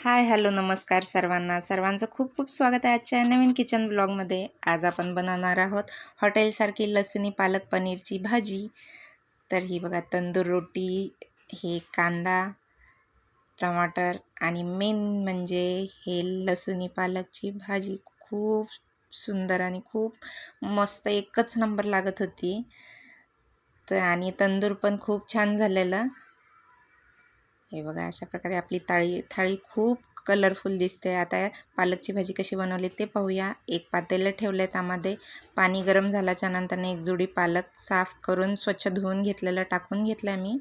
Hi hello नमस्कार सर्वांना. सर्वांचं खूप खूप स्वागत आहे आजच्या नवीन किचन ब्लॉगमध्ये. आज आपण बनवणार आहोत हॉटेलसारखी लसुणी पालक पनीरची भाजी. तर ही बघा तंदूर रोटी हे कांदा टमाटर आणि मेन म्हणजे हे लसुणी पालकची भाजी. खूप सुंदर आणि खूप मस्त एकच नंबर लागत होती. तर आणि तंदूर पण खूप छान झालेलं. हे बघा अशा प्रकारे आपली थाळी थाळी खूप कलरफुल दिसते. आता पालकची भाजी कशी बनवली ते पाहूया. एक पातेलं ठेवलं आहे त्यामध्ये पाणी गरम झाल्याच्या नंतरने एक जुडी पालक साफ करून स्वच्छ धुवून घेतलेलं टाकून घेतलं मी.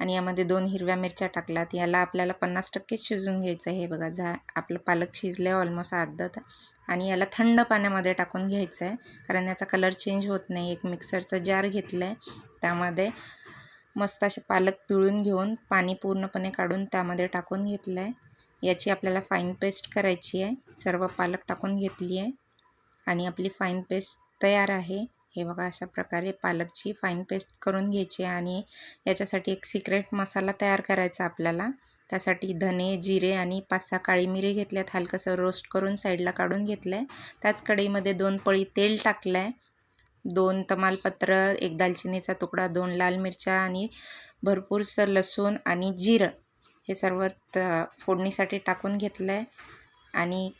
आणि यामध्ये दोन हिरव्या मिरच्या टाकल्यात. याला आपल्याला पन्नास टक्के शिजून घ्यायचं आहे. हे बघा झा आपलं पालक शिजलं आहे ऑलमोस्ट अर्धत. आणि याला थंड पाण्यामध्ये टाकून घ्यायचं आहे कारण याचा कलर चेंज होत नाही. एक मिक्सरचं जार घेतलं आहे त्यामध्ये मस्त असे पालक पिळून घेऊन पाणी पूर्णपणे काढून त्यामध्ये टाकून घेतलं आहे याची आपल्याला फाईन पेस्ट करायची आहे. सर्व पालक टाकून घेतली आहे. आणि आपली फाईन पेस्ट तयार आहे. हे बघा अशा प्रकारे पालकची फाईन पेस्ट करून घ्यायची आहे. आणि याच्यासाठी एक सिक्रेट मसाला तयार करायचा आपल्याला. त्यासाठी धने जिरे आणि पाच सहा काळी मिरी घेतल्यात. हलकंसं रोस्ट करून साईडला काढून घेतलं आहे त्याच कढईमध्ये दोन पळी तेल टाकलं आहे दोन तमालपत्र एक दालचिनीचा तुकडा दोन लाल मिरच्या आणि भरपूरसं लसूण आणि जिरं हे सर्व त फोडणीसाठी टाकून घेतलं आहे आणि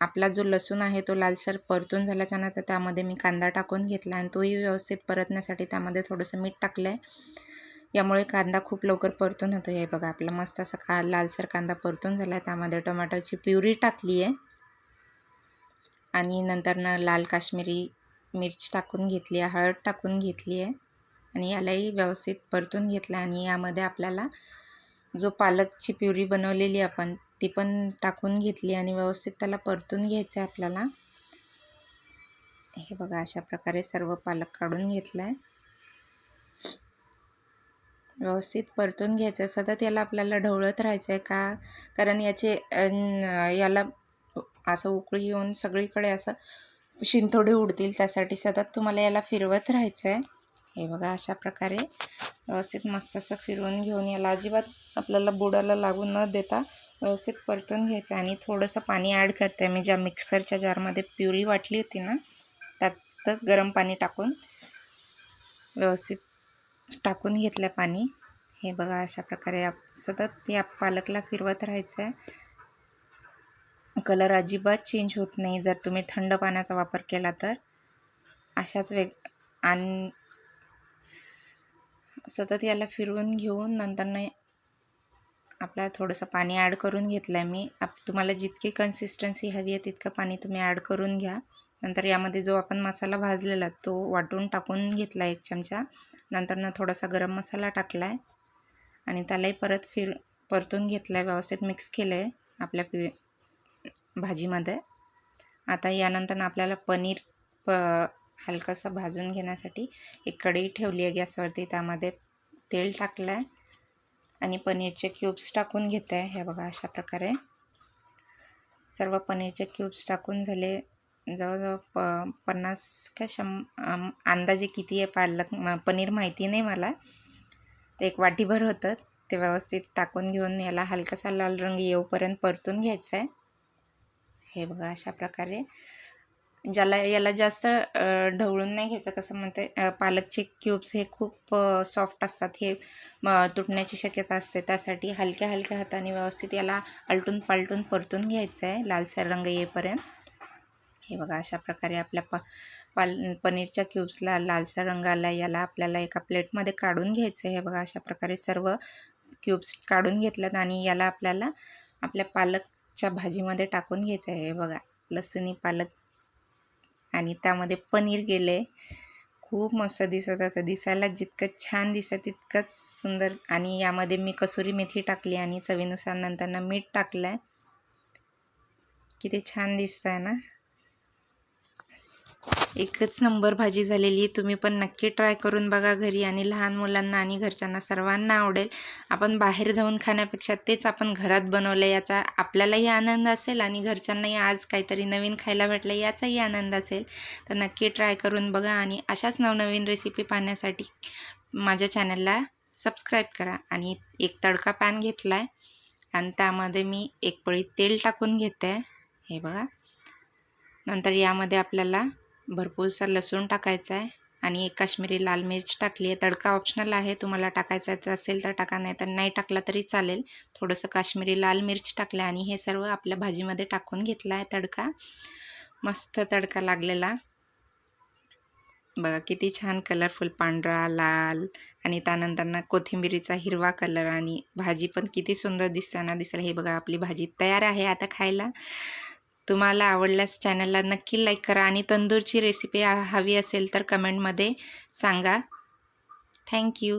आपला जो लसूण आहे तो लालसर परतून झाल्याच्यानंतर त्यामध्ये मी कांदा टाकून घेतला आणि तोही व्यवस्थित परतण्यासाठी त्यामध्ये थोडंसं मीठ टाकलं आहे यामुळे कांदा खूप लवकर परतून होतो हे बघा आपला मस्त असा का लालसर कांदा परतून झाला आहे त्यामध्ये टोमॅटोची प्युरी टाकली आहे आणि नंतरनं लाल काश्मीरी मिरची टाकून घेतली आहे हळद टाकून घेतली आहे आणि यालाही व्यवस्थित परतून घेतलं आणि यामध्ये आपल्याला जो पालकची प्युरी बनवलेली आपण ती पण टाकून घेतली आणि व्यवस्थित त्याला परतून घ्यायचं आहे आपल्याला. हे बघा अशा प्रकारे सर्व पालक काढून घेतला आहे. व्यवस्थित परतून घ्यायचं आहे. सतत याला आपल्याला ढवळत राहायचं आहे का? कारण याचे याला असं उकळी येऊन सगळीकडे असं शिंतोडे उडतील त्यासाठी सतत तुम्हाला याला फिरवत राहायचं आहे हे बघा अशा प्रकारे व्यवस्थित मस्त असं फिरवून घेऊन याला अजिबात आपल्याला बुडाला लागू न देता व्यवस्थित परतून घ्यायचं आणि थोडंसं पाणी ॲड करते. मी ज्या मिक्सरच्या जारमध्ये प्युरी वाटली होती ना त्यातच गरम पाणी टाकून व्यवस्थित टाकून घेतलं पाणी. हे बघा अशा प्रकारे सतत या पालकला फिरवत राहायचं आहे कलर अजिबात चेंज होत नाही. जर तुम्ही थंड पाण्याचा वापर केला तर. अशाच वेग आणि सतत याला फिरवून घेऊन नंतरनं आपल्याला थोडंसं पाणी ॲड करून घेतलं आहे मी. आप तुम्हाला जितकी कन्सिस्टन्सी हवी आहे तितकं पाणी तुम्ही ॲड करून घ्या. नंतर यामध्ये जो आपण मसाला भाजलेला तो वाटून टाकून घेतला एक चमचा. नंतरनं थोडासा गरम मसाला टाकला आहे आणि त्यालाही परत फिर परतून घेतला आहे व्यवस्थित मिक्स केलं आहे आपल्या पि भाजीमध्ये. आता यानंतर आपल्याला पनीर प हलकंसं भाजून घेण्यासाठी एक कढई ठेवली आहे गॅसवरती. त्यामध्ये तेल टाकलं आहे आणि पनीरचे क्यूब्स टाकून घेते आहे. हे बघा अशा प्रकारे. सर्व पनीरचे क्यूब्स टाकून झाले. जवळजवळ प पन्नास का शं अंदाजे किती आहे पालक पनीर माहिती नाही मला. ते एक वाटीभर होतं. ते व्यवस्थित टाकून घेऊन याला हलकासा लाल रंग येऊपर्यंत परतून घ्यायचं आहे. हे बघा अशा प्रकारे. ज्याला याला जास्त ढवळून नाही घ्यायचं कसं म्हणते पालकचे क्यूब्स हे खूप सॉफ्ट असतात. हे तुटण्याची शक्यता असते. त्यासाठी हलक्या हलक्या हाताने व्यवस्थित याला आलटून पालटून परतून घ्यायचं आहे लालसर रंग येईपर्यंत. हे बघा अशा प्रकारे आपल्या प पाल पनीरच्या क्यूब्सला लालसर रंग आला याला आपल्याला एका प्लेटमध्ये काढून घ्यायचं आहे हे बघा अशा प्रकारे सर्व क्यूब्स काढून घेतल्यात आणि याला आपल्याला आपल्या पालक च्या भाजीमध्ये टाकून घ्यायचं आहे. बघा लसूणी पालक आणि त्यामध्ये पनीर गेले. खूप मस्त दिसत होतं. दिसायला जितकं छान दिसत तितकंच सुंदर. आणि यामध्ये मी कसुरी मेथी टाकली आणि चवीनुसार नंतर मीठ टाकलं आहे किती छान दिसतं आहे ना? एकच नंबर भाजी झालेली तुम्ही पण नक्की ट्राय करून बघा घरी आणि लहान मुलांना आणि घरच्यांना सर्वांना आवडेल. आपण बाहेर जाऊन खाण्यापेक्षा तेच आपण घरात बनवलं याचा आपल्यालाही आनंद असेल आणि घरच्यांनाही आज काहीतरी नवीन खायला भेटलं याचाही आनंद असेल. तर नक्की ट्राय करून बघा आणि अशाच नवनवीन रेसिपी पाहण्यासाठी माझ्या चॅनलला सबस्क्राईब करा आणि एक तडका पॅन घेतला आहे आणि त्यामध्ये मी एक पळी तेल टाकून घेते. हे बघा. नंतर यामध्ये आपल्याला भरपूरसा लसूण टाकायचा आहे आणि एक काश्मीरी लाल मिर्च टाकली आहे. तडका ऑप्शनल आहे. तुम्हाला टाकायचा असेल तर टाका नाही तर नाही टाकला तरी चालेल. थोडंसं काश्मीरी लाल मिर्च टाकलं आणि हे सर्व आपल्या भाजीमध्ये टाकून घेतला आहे तडका. मस्त तडका लागलेला. बघा किती छान कलरफुल पांढरा लाल आणि त्यानंतर ना कोथिंबिरीचा हिरवा कलर आणि भाजी पण किती सुंदर दिसताना दिसेल. हे बघा आपली भाजी तयार आहे आता खायला. तुम्हाला आवडल्यास चॅनलला नक्की लाईक करा आणि तंदूरची रेसिपी हवी असेल तर कमेंटमध्ये सांगा. थँक्यू